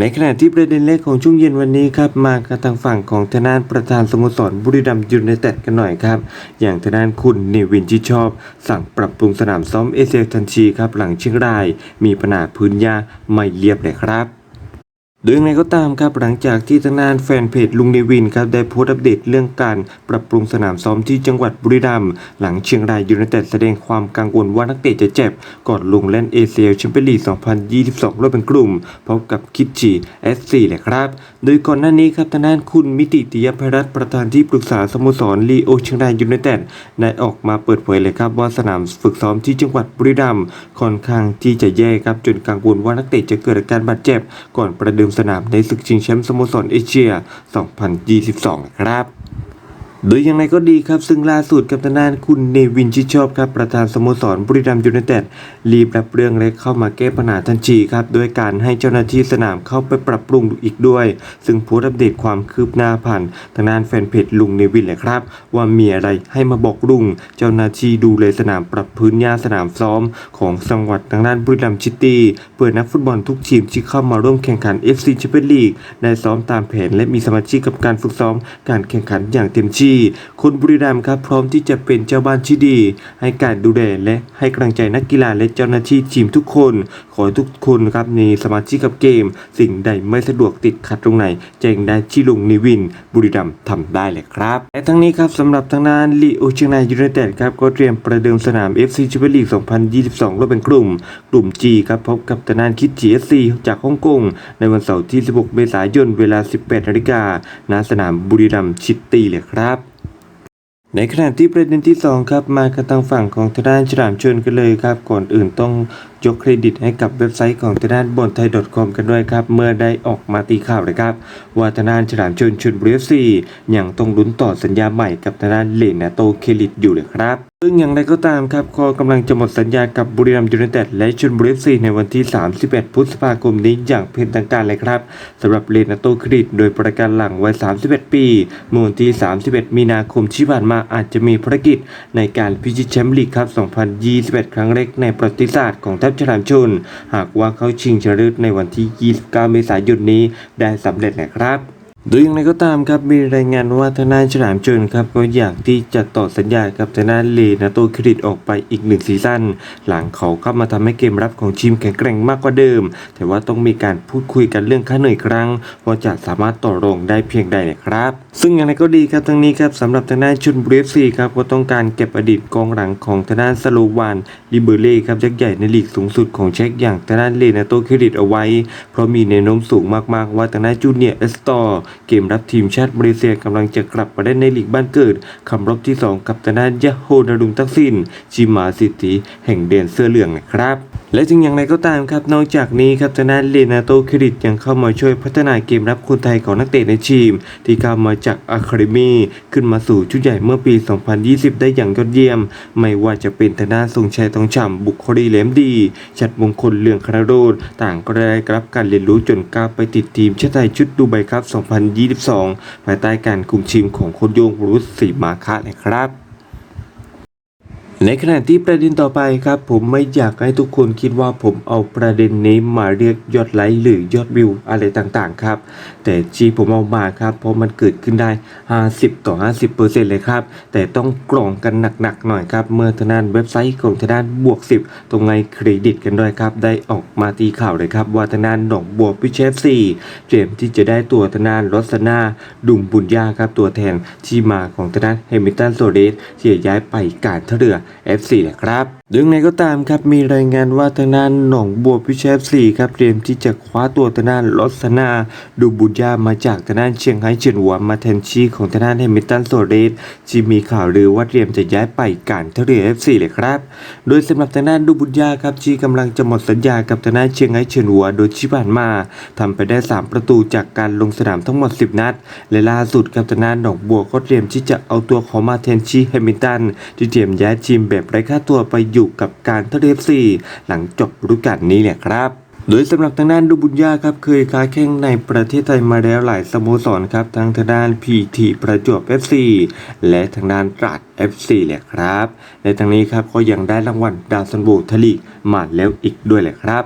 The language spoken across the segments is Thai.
ในขณะที่ประเด็นแรกของช่วงเย็นวันนี้ครับมากับทางฝั่งของทางด้านประธานสโมสรบุรีรัมย์ยูไนเต็ดกันหน่อยครับ อย่างทางด้านคุณเนวินชิชอบ สั่งปรับปรุงสนามซ้อมเอเซียทันชีครับหลังเชียงราย มีปัญหาพื้นหญ้าไม่เรียบเลยครับ โดยอย่างไรก็ตามครับหลังจากที่ทางด้านแฟนเพจลุงเนวินครับได้โพสต์อัปเดตเรื่องการปรับปรุงสนามซ้อมที่จังหวัดบุรีรัมย์หลังเชียงรายยูไนเต็ดแสดงความกังวลว่านักเตะจะเจ็บ ก่อนลงเล่นเอเชียแชมเปี้ยนลีก 2022รอบเป็นกลุ่มพบกับคิดจีเอสซีแหละครับ โดยก่อนหน้านี้ครับทางด้านคุณมิติติยภัยรัตน์ประธานที่ปรึกษาสโมสรลีโอเชียงรายยูไนเต็ดได้ออกมาเปิดเผยเลยครับว่าสนามฝึกซ้อมที่จังหวัดบุรีรัมย์ค่อนข้างที่จะแย่ครับจนกังวลว่านักเตะจะเกิดอาการบาดเจ็บ ก่อนประเดิมสนามในศึกชิงแชมป์สโมสรเอเชีย 2022 ครับ โดยอย่างไรก็ดีครับ ซึ่งล่าสุดกับทางด้านคุณเนวินชิดชอบครับประธานสโมสรบุรีรัมย์ยูไนเต็ดรีบรับเรื่องเล็กเข้ามาแก้ปัญหาทันทีครับโดยการให้เจ้าหน้าที่สนามเข้าไปปรับปรุงอีกด้วย ซึ่งโพสต์อัปเดตความคืบหน้าผ่านทางด้านแฟนเพจลุงเนวินแหละครับ ว่ามีอะไรให้มาบอกลุง เจ้าหน้าที่ดูเลยสนามปรับพื้นหญ้าสนามซ้อม ของจังหวัดทางด้านบุรีรัมย์ซิตี้เปิดนักฟุตบอลทุกทีมที่เข้ามาร่วมแข่งขัน FC แชมเปี้ยนลีกได้ซ้อมตามแผนและมีสมาชิกกับการฝึกซ้อมการแข่งขันอย่างเต็มที่คนบุรีรัมย์ครับพร้อมที่จะเป็นเจ้าบ้านที่ดี ให้การดูแลและให้กำลังใจนักกีฬาและเจ้าหน้าที่ทีมทุกคน ขอให้ทุกคนครับมีสมาชิกกับเกม สิ่งใดไม่สะดวกติดขัดตรงไหน แจ้งได้ที่ลุงนิวิน บุรีรัมย์ทำได้เลยครับและทั้งนี้ครับสำหรับทางด้านลีโอเชียงรายยูไนเต็ดครับก็เตรียมประเดิมสนาม FC แชมเปี้ยนลีก 2022รอบเป็นกลุ่ม กลุ่ม G ครับพบกับทางด้านคิด GSC จากฮ่องกงในวันเสาร์ที่ 16 เมษายนเวลา 18นาฬิกาณสนามบุรีรัมย์ชิตตีเลยครับ ในขณะที่ประเด็นที่ 2 ครับ มากันทางฝั่งของทางด้านฉลามชนกันเลยครับ ก่อนอื่นต้อง ยกเครดิตให้กับเว็บไซต์ของทางด้านบนไทย .com กันด้วยครับ เมื่อได้ออกมาตีข่าวเลยครับ ว่าทางด้านฉลามชนชนบุรีเอฟซียังต้องลุ้นต่อสัญญาใหม่กับทางด้านเลนาโตเคลิตอยู่เลยครับซึ่งอย่างไรก็ตามครับก็กำลังจะหมดสัญญากับบุรีรัมย์ยูไนเต็ดและชลบุรีเอฟซีในวันที่ 31 พฤษภาคมนี้อย่างเป็นทางการเลยครับสำหรับเลนาโตเคลิตโดยประการหลังวัย 31 ปีเมื่อวันที่ 31 มีนาคมที่ผ่านมาอาจจะมีภารกิจในการพิชิตแชมป์ลีกครับ 2021 ครั้งแรกในประวัติศาสตร์ของทัพฉลามชน หากว่าเขาชิงชนะเลิศในวันที่ 29 เมษายนนี้ได้สำเร็จนะครับโดยอย่างไรก็ตามครับมีรายงานว่าทางด้านฉลามชนครับก็อยากที่จะต่อสัญญากับทางด้านเลนาโตคริตออกไปอีกหนึ่งซีซั่นหลังเขาเข้ามาทำให้เกมรับของทีมแข็งแกร่งมากกว่าเดิม แต่ว่าต้องมีการพูดคุยกันเรื่องค่าเหนื่อยครั้งว่าจะสามารถต่อรองได้เพียงใดนะครับ ซึ่งอย่างไรก็ดีครับทั้งนี้ครับสำหรับทางด้านชุนบรีฟซีครับก็ต้องการเก็บอดีตกองหลังของทางด้านสโลวานลิเบอร์เล่ครับยักษ์ใหญ่ในลีกสูงสุดของเช็กอย่างทางด้านเลนาโตคริตเอาไว้ เพราะมีแนวโน้มสูงมากๆว่าทางด้านจูเนียร์เอสตอร์เกมรับทีมชาติมาเลเซียกำลังจะกลับมาได้ในลีกบ้านเกิดคำรบที่ 2 กับทางด้านยะโฮนารุงทักษิณจิมาสิทธิแห่งเดนเสื้อเหลืองนะครับและจึงอย่างไรก็ตามครับนอกจากนี้ครับทางด้านเลนาโตเครดิตยังเข้ามาช่วยพัฒนาเกมรับคนไทยของนักเตะในทีม ที่เข้ามาจากอะคาเดมีขึ้นมาสู่ชุดใหญ่เมื่อปี 2020 ได้อย่างยอดเยี่ยม ไม่ว่าจะเป็นธนาทรงชัยทองฉ่ำบุคคลีเหลมดี ชัดมงคลเลืองคารโรดต่างก็ได้รับการเรียนรู้จนก้าวไปติดทีมชาติไทยชุดดูไบครับ 2022 ภายใต้การคุมทีมของโค้ชโยงรุษสีมาคะเลยครับ ในขณะที่ประเด็นต่อไปครับผมไม่อยากให้ทุกคนคิดว่าผมเอาประเด็นนี้มาเรียกยอดไลค์หรือยอดวิวอะไรต่างๆครับ แต่ที่ผมเอามาครับเพราะมันเกิดขึ้นได้ 50 ต่อ 50เปอร์เซ็นต์เลยครับ แต่ต้องกรองกันหนักๆหน่อยครับ เมื่อทางด้านเว็บไซต์ของทางด้านบวก 10 ตรงไงเครดิตกันด้วยครับ ได้ออกมาตีข่าวเลยครับ ว่าทางด้านหนองบัวพิเชฟซีเตรียมที่จะได้ตัวทางด้านรสนาดุมบุญญาครับตัวแทนที่มาของทางด้านเฮมิลตันโซเรสที่ย้ายไปการท่าเรือ F4 นะครับดยอย่างไรก็ตามครับมีรายงานว่าทางด้านหนองบัวพิเชฟซีครับเตรียมที่จะคว้าตัวทางด้านรสนาดุมบุญญามาจากทางด้านเชียงไฮ้เฉียนหัวมาแทนชีของทางด้านเฮมิตันโซเรสที่มีข่าวลือว่าเตรียมจะย้ายไปการท่าเรือ FC เลยครับ โดยสำหรับทางด้านดุมบุญญาครับที่กำลังจะหมดสัญญากับทางด้านเชียงไฮ้เฉียนหัวโดยที่ผ่านมาทำไปได้ 3 ประตูจากการลงสนามทั้งหมด 10 นัด และล่าสุดครับทางด้านหนองบัวก็เตรียมที่จะเอาตัวของมาแทนชีเฮมิตันที่เตรียมย้ายทีมแบบไร้ค่าตัวไปอยู่กับการท่าเรือ FC หลังจบฤดูกาลนี้แหลยครับโดยสำหรับทางด้านดูบุญญาครับเคยค้าแข่งในประเทศไทยมาแล้วหลายสโมสรครับทั้งทางด้าน PT ประจวบ FC และทางด้านตราด FC แหละครับและทางนี้ครับก็ยังได้รางวัลดาวซันโบทลีกมาแล้วอีกด้วยแหละครับ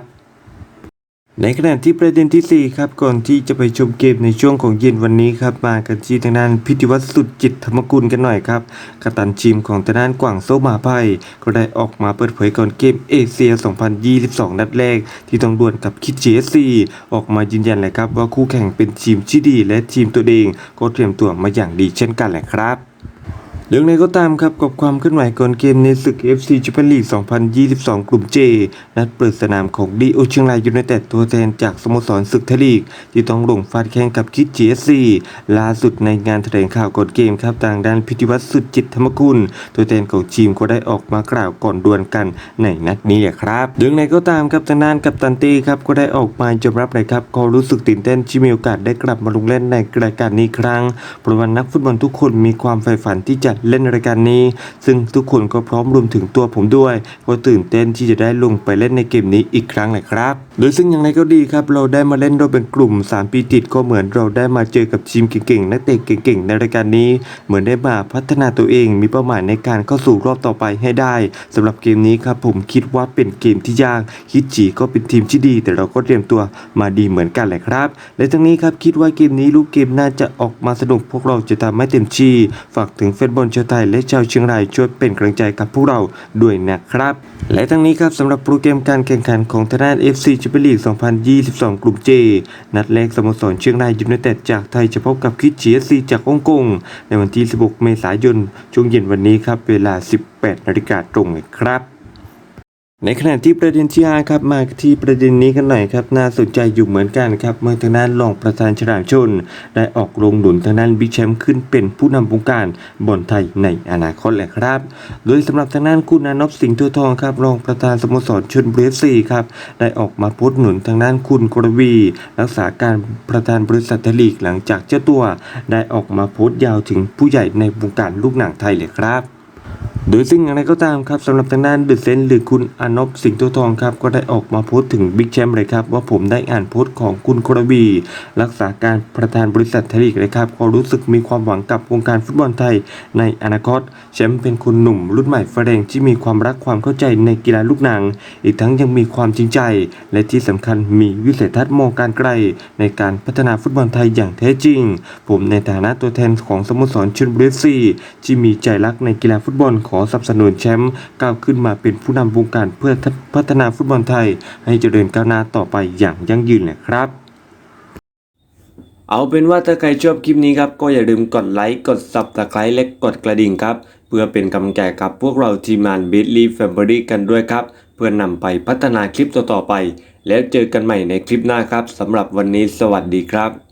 ในขณะที่ประเด็นที่ 4 ครับก่อนที่จะไปชมเกมในช่วงของเย็นวันนี้ครับมากันที่ทางด้านพิธีวัตรสุดจิตธรรมกุลกันหน่อยครับกัปตันทีมของทางด้านกว่างโซมาไพก็ได้ออกมาเปิดเผยก่อนเกมเอเชีย 2022 นัดแรก ที่ต้องดวลกับคิดเจสซีออกมายืนยันเลยครับว่าคู่แข่งเป็นทีมที่ดี และทีมตัวเองก็เตรียมตัวมาอย่างดีเช่นกันแหละครับ เรื่องใดก็ตามครับกับความเคลื่อนไหวก่อนเกมในศึก FC Champions League 2022 กลุ่ม J นัดเปิดสนามของดีโอเชียงรายยูไนเต็ดตัวแทนจากสโมสรศึกไทยลีก ที่ต้องลงฟาดแข่งกับคิด GSC ล่าสุดในงานแถลงข่าวก่อนเกมครับทางด้านพิธีวัตรสุดจิตธรรมกุลตัวแทนของทีมก็ได้ออกมากล่าวก่อนดวลกันในนัดนี้แหละครับเรื่องใดก็ตามครับทางด้านกับตันตีครับก็ได้ออกมายอมรับเลยครับก็รู้สึกตื่นเต้นที่มีโอกาสได้กลับมาลงเล่นในรายการนี้ครั้งเพราะว่านักฟุตบอลทุกคนมีความใฝ่ฝันที่จะเล่นรายการนี้ ซึ่งทุกคนก็พร้อมรวมถึงตัวผมด้วยก็ตื่นเต้นที่จะได้ลงไปเล่นในเกมนี้อีกครั้งแหละครับ โดยซึ่งอย่างไรก็ดีครับ เราได้มาเล่นโดยเป็นกลุ่ม 3 ปีติดก็เหมือนเราได้มาเจอกับทีมเก่งๆนักเตะเก่งๆ ในรายการนี้ เหมือนได้มาพัฒนาตัวเองมีเป้าหมายในการเข้าสู่รอบต่อไปให้ได้สำหรับเกมนี้ครับผมคิดว่าเป็นเกมที่ยากคิดจีก็เป็นทีมที่ดี แต่เราก็เตรียมตัวมาดีเหมือนกันแหละครับ และทั้งนี้ครับคิดว่าเกมนี้ลูกเกมน่าจะออกมาสนุกพวกเราจะทำให้เต็มที่ฝากถึงแฟนบอลชาวไทยและชาวเชียงรายช่วยเป็นกำลังใจกับพวกเราด้วยนะครับ และทั้งนี้ครับสำหรับโปรแกรมการแข่งขันของทางด้าน FC แชมเปี้ยนลีก 2022 กลุ่ม J นัดแรกสโมสรเชียงรายยูไนเต็ดจากไทยจะพบกับคิด GSC จากฮ่องกงในวันที่ 16 เมษายนช่วงเย็นวันนี้ครับเวลา 18นาฬิกาตรงครับ ในขณะที่ประเด็นที่5ครับมาที่ประเด็นนี้กันหน่อยครับน่าสนใจอยู่เหมือนกันครับเมื่อทางด้านรองประธานฉลามชน ได้ออกลงหนุนทางด้านบิ๊กแชมป์ขึ้นเป็นผู้นำวงการบอลไทยในอนาคตแหละครับ โดยสำหรับทางด้านคุณนานพสิงห์ทัวทองครับรองประธานสโมสรชนบุรีซีครับได้ออกมาโพสต์หนุนทางด้านคุณกรวี รักษาการประธานบริษัทไทยลีกหลังจากเจ้าตัว ได้ออกมาโพสต์ยาวถึงผู้ใหญ่ในวงการลูกหนังไทยเลยครับ โดยซึ่งอย่างไรก็ตามครับสำหรับทางด้านเดอะเซนหรือคุณอนพสิงห์โตทองครับก็ได้ออกมาโพสต์ถึงบิ๊กแชมป์เลยครับว่าผมได้อ่านโพสต์ของคุณกรบีรักษาการประธานบริษัทไทยลีกเลยครับก็รู้สึกมีความหวังกับวงการฟุตบอลไทยในอนาคตแชมป์เป็นคนหนุ่มรุ่นใหม่ไฟแรงที่มีความรักความเข้าใจในกีฬาลูกหนัง อีกทั้งยังมีความจริงใจ และที่สำคัญมีวิสัยทัศน์มองการไกล ในการพัฒนาฟุตบอลไทยอย่างแท้จริง ผมในฐานะตัวแทนของสโมสรชลบุรี FC ที่มีใจรักในกีฬาฟุตบอลขอสนับสนุนแชมป์ก้าวขึ้นมาเป็นผู้นำวงการเพื่อพัฒนาฟุตบอลไทย ให้เจริญก้าวหน้าต่อไปอย่างยั่งยืนแหละครับ เอาเป็นว่าถ้าใครชอบคลิปนี้ครับก็อย่าลืมกดไลค์กด subscribe และกดกระดิ่งครับ เพื่อเป็นกำลังใจกับพวกเราทีมงาน b i t l y Family กันด้วยครับ เพื่อนำไปพัฒนาคลิปต่อๆไป แล้วเจอกันใหม่ในคลิปหน้าครับสำหรับวันนี้สวัสดีครับ